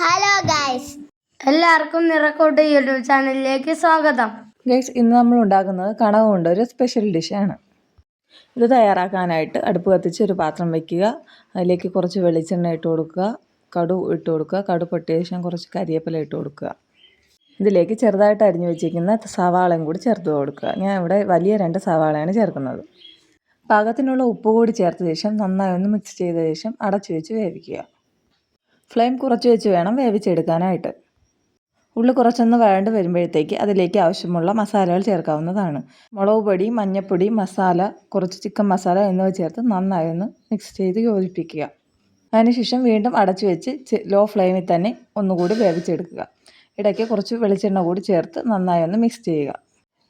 Hello guys എല്ലാവർക്കും നിറക്കോട്ട് YouTube ചാനലിലേക്ക് സ്വാഗതം. ഗൈസ് ഇന്ന് നമ്മൾ ഉണ്ടാക്കുന്നത് കണവ കൊണ്ട് ഒരു സ്പെഷ്യൽ ഡിഷാണ് ഇത് തയ്യാറാക്കാനായിട്ട് അടുപ്പ് കത്തിച്ച് ഒരു പാത്രം വയ്ക്കുക അതിലേക്ക് കുറച്ച് വെളിച്ചെണ്ണ ഇട്ട് കൊടുക്കുക. കടു ഇട്ട് കൊടുക്കുക. കടു പൊട്ടിയ ശേഷം കുറച്ച് കരിയേപ്പില ഇട്ട് കൊടുക്കുക. ഇതിലേക്ക് ചെറുതായിട്ട് അരിഞ്ഞു വെച്ചിരിക്കുന്ന സവാളയും കൂടി ചേർത്ത് കൊടുക്കുക. ഞാൻ ഇവിടെ വലിയ രണ്ട് സവാളയാണ് ചേർക്കുന്നത്. പാകത്തിനുള്ള ഉപ്പ് കൂടി ചേർത്ത ശേഷം നന്നായി ഒന്ന് മിക്സ് ചെയ്ത ശേഷം അടച്ചു വെച്ച് വേവിക്കുക. ഫ്ലെയിം കുറച്ച് വെച്ച് വേണം വേവിച്ചെടുക്കാനായിട്ട്. ഉള്ളി കുറച്ചൊന്ന് വഴണ്ട് വരുമ്പോഴത്തേക്ക് അതിലേക്ക് ആവശ്യമുള്ള മസാലകൾ ചേർക്കാവുന്നതാണ്. മുളക് പൊടി മഞ്ഞൾപ്പൊടി മസാല കുറച്ച് ചിക്കൻ മസാല എന്നിവ ചേർത്ത് നന്നായി ഒന്ന് മിക്സ് ചെയ്ത് യോജിപ്പിക്കുക. അതിനുശേഷം വീണ്ടും അടച്ചു വെച്ച് ലോ ഫ്ലെയിമിൽ തന്നെ ഒന്നുകൂടി വേവിച്ചെടുക്കുക. ഇടയ്ക്ക് കുറച്ച് വെളിച്ചെണ്ണ കൂടി ചേർത്ത് നന്നായി ഒന്ന് മിക്സ് ചെയ്യുക.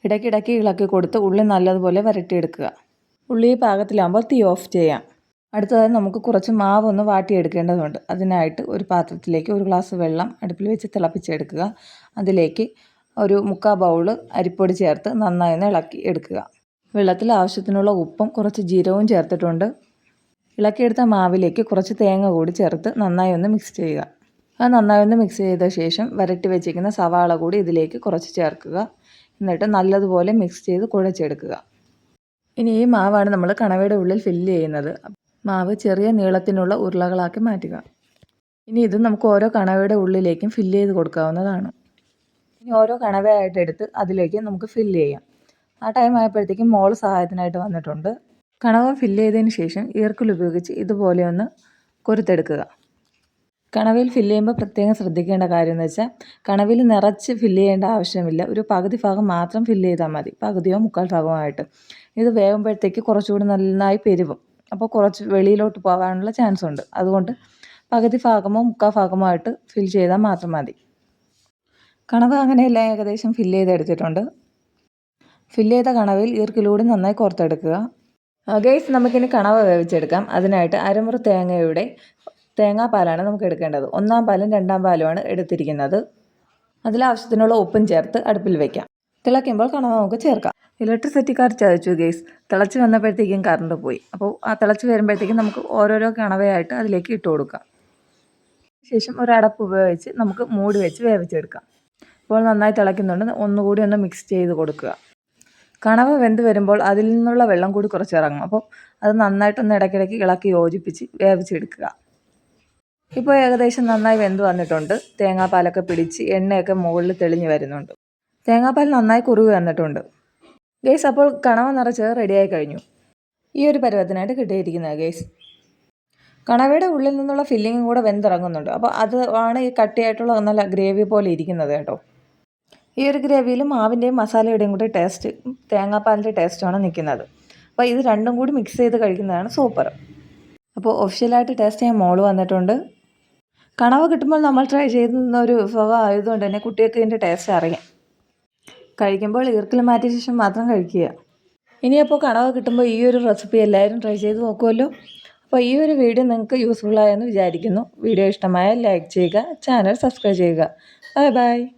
ഇടയ്ക്കിടയ്ക്ക് ഇളക്കി കൊടുത്ത് ഉള്ളി നല്ലതുപോലെ വരട്ടിയെടുക്കുക. ഉള്ളി പാകത്തിലാകുമ്പോൾ തീ ഓഫ് ചെയ്യാം. അടുത്തതായി നമുക്ക് കുറച്ച് മാവ് ഒന്ന് വാട്ടിയെടുക്കേണ്ടതുണ്ട്. അതിനായിട്ട് ഒരു പാത്രത്തിലേക്ക് ഒരു ഗ്ലാസ് വെള്ളം അടുപ്പിൽ വെച്ച് തിളപ്പിച്ചെടുക്കുക. അതിലേക്ക് ഒരു മുക്കാൽ ബൗൾ അരിപ്പൊടി ചേർത്ത് നന്നായി ഒന്ന് ഇളക്കി എടുക്കുക. വെള്ളത്തിൽ ആവശ്യത്തിനുള്ള ഉപ്പും കുറച്ച് ജീരകവും ചേർത്തിട്ടുണ്ട്. ഇളക്കിയെടുത്ത മാവിലേക്ക് കുറച്ച് തേങ്ങ കൂടി ചേർത്ത് നന്നായി ഒന്ന് മിക്സ് ചെയ്യുക. അത് നന്നായി ഒന്ന് മിക്സ് ചെയ്ത ശേഷം വരട്ടി വെച്ചിരിക്കുന്ന സവാള കൂടി ഇതിലേക്ക് കുറച്ച് ചേർക്കുക. എന്നിട്ട് നല്ലതുപോലെ മിക്സ് ചെയ്ത് കുഴച്ചെടുക്കുക. ഇനി ഈ മാവാണ് നമ്മൾ കണവയുടെ ഉള്ളിൽ ഫില്ല് ചെയ്യുന്നത്. മാവ് ചെറിയ നീളത്തിനുള്ള ഉരുളകളാക്കി മാറ്റുക. ഇനി ഇത് നമുക്ക് ഓരോ കണവയുടെ ഉള്ളിലേക്കും ഫില്ല് ചെയ്ത് കൊടുക്കാവുന്നതാണ്. ഇനി ഓരോ കണവയായിട്ട് എടുത്ത് അതിലേക്ക് നമുക്ക് ഫില്ല് ചെയ്യാം. ആ ടൈം ആയപ്പോഴത്തേക്കും മോൾ സഹായത്തിനായിട്ട് വന്നിട്ടുണ്ട്. കണവ ഫില്ല് ചെയ്തതിന് ശേഷം ഈർക്കിൽ ഉപയോഗിച്ച് ഇതുപോലെ ഒന്ന് കൊരുത്തെടുക്കുക. കണവയിൽ ഫില്ല് ചെയ്യുമ്പോൾ പ്രത്യേകം ശ്രദ്ധിക്കേണ്ട കാര്യം എന്ന് വെച്ചാൽ കണവിൽ നിറച്ച് ഫില്ല് ചെയ്യേണ്ട ആവശ്യമില്ല. ഒരു പകുതി ഭാഗം മാത്രം ഫില്ല് ചെയ്താൽ മതി. പകുതിയോ മുക്കാൽ ഭാഗമായിട്ട് ഇത് വേകുമ്പോഴത്തേക്ക് കുറച്ചുകൂടി നന്നായി പെരുവും. അപ്പോൾ കുറച്ച് വെളിയിലോട്ട് പോകാനുള്ള ചാൻസ് ഉണ്ട്. അതുകൊണ്ട് പകുതി ഭാഗമോ മുക്കാൽ ഭാഗമോ ആയിട്ട് ഫിൽ ചെയ്താൽ മാത്രം മതി. കണവ അങ്ങനെയെല്ലാം ഏകദേശം ഫില്ല് ചെയ്തെടുത്തിട്ടുണ്ട്. ഫില്ല് ചെയ്ത കണവിൽ ഈർക്കിലൂടെ നന്നായി കോർത്തെടുക്കുക. ഗൈസ് നമുക്കിനി കണവ വേവിച്ചെടുക്കാം. അതിനായിട്ട് അരമുറ തേങ്ങയുടെ തേങ്ങാപ്പാലാണ് നമുക്ക് എടുക്കേണ്ടത്. ഒന്നാം പാലും രണ്ടാം പാലുമാണ് എടുത്തിരിക്കുന്നത്. അതിലാവശ്യത്തിനുള്ള ഉപ്പും ചേർത്ത് അടുപ്പിൽ വയ്ക്കാം തിളയ്ക്കുമ്പോൾ കണവ നമുക്ക് ചേർക്കാം. ഇലക്ട്രിസിറ്റി കാർ ചതച്ചു ഗേസ് തിളച്ച് വന്നപ്പോഴത്തേക്കും കറണ്ട് പോയി. അപ്പോൾ ആ തിളച്ച് വരുമ്പോഴത്തേക്കും നമുക്ക് ഓരോരോ കണവയായിട്ട് അതിലേക്ക് ഇട്ട് കൊടുക്കാം. ശേഷം ഒരു അടപ്പ് ഉപയോഗിച്ച് നമുക്ക് മൂടി വെച്ച് വേവിച്ചെടുക്കാം. ഇപ്പോൾ നന്നായി തിളയ്ക്കുന്നുണ്ട്. ഒന്നുകൂടി ഒന്ന് മിക്സ് ചെയ്ത് കൊടുക്കുക. കണവ വെന്ത് വരുമ്പോൾ അതിൽ നിന്നുള്ള വെള്ളം കൂടി കുറച്ച് ഇറങ്ങും അപ്പോൾ അത് നന്നായിട്ടൊന്ന് ഇടയ്ക്കിടയ്ക്ക് ഇളക്കി യോജിപ്പിച്ച് വേവിച്ചെടുക്കുക. ഇപ്പോൾ ഏകദേശം നന്നായി വെന്ത് വന്നിട്ടുണ്ട്. തേങ്ങാപ്പാലൊക്കെ പിടിച്ച് എണ്ണയൊക്കെ മുകളിൽ തെളിഞ്ഞ് വരുന്നുണ്ട്. തേങ്ങാപ്പാൽ നന്നായി കുറുകി വന്നിട്ടുണ്ട്. ഗേസ് അപ്പോൾ കണവ നിറച്ച് റെഡിയായി കഴിഞ്ഞു. ഈ ഒരു പരുവത്തിനായിട്ട് കിട്ടിയിരിക്കുന്നത് ഗേസ്. കണവയുടെ ഉള്ളിൽ നിന്നുള്ള ഫില്ലിങ്ങും കൂടെ വെന്തിറങ്ങുന്നുണ്ട്. അപ്പോൾ അത് ആണ് ഈ കട്ടിയായിട്ടുള്ള നല്ല ഗ്രേവി പോലെ ഇരിക്കുന്നത് കേട്ടോ. ഈ ഒരു ഗ്രേവിയിൽ മാവിന്റെയും മസാലയുടെയും കൂടി ടേസ്റ്റ് തേങ്ങാപ്പാലിന്റെ ടേസ്റ്റാണ് നിൽക്കുന്നത്. അപ്പോൾ ഇത് രണ്ടും കൂടി മിക്സ് ചെയ്ത് കഴിക്കുന്നതാണ് സൂപ്പർ അപ്പോൾ ഒഫീഷ്യലായിട്ട് ടേസ്റ്റ് ചെയ്യാൻ മോൾ വന്നിട്ടുണ്ട്. കണവ കിട്ടുമ്പോൾ നമ്മൾ ട്രൈ ചെയ്യുന്ന ഒരു വിഭവം ആയതുകൊണ്ട് തന്നെ കുട്ടികൾക്ക് ഇതിന്റെ ടേസ്റ്റ് അറിയാം. കഴിക്കുമ്പോൾ ഈർക്കിൽ മാറ്റിയ ശേഷം മാത്രം കഴിക്കുക. ഇനിയപ്പോൾ കണവ കിട്ടുമ്പോൾ ഈ ഒരു റെസിപ്പി എല്ലാവരും ട്രൈ ചെയ്ത് നോക്കുമല്ലോ. അപ്പോൾ ഈ ഒരു വീഡിയോ നിങ്ങൾക്ക് യൂസ്ഫുള്ളായെന്ന് വിചാരിക്കുന്നു. വീഡിയോ ഇഷ്ടമായാൽ ലൈക്ക് ചെയ്യുക ചാനൽ സബ്സ്ക്രൈബ് ചെയ്യുക. Bye bye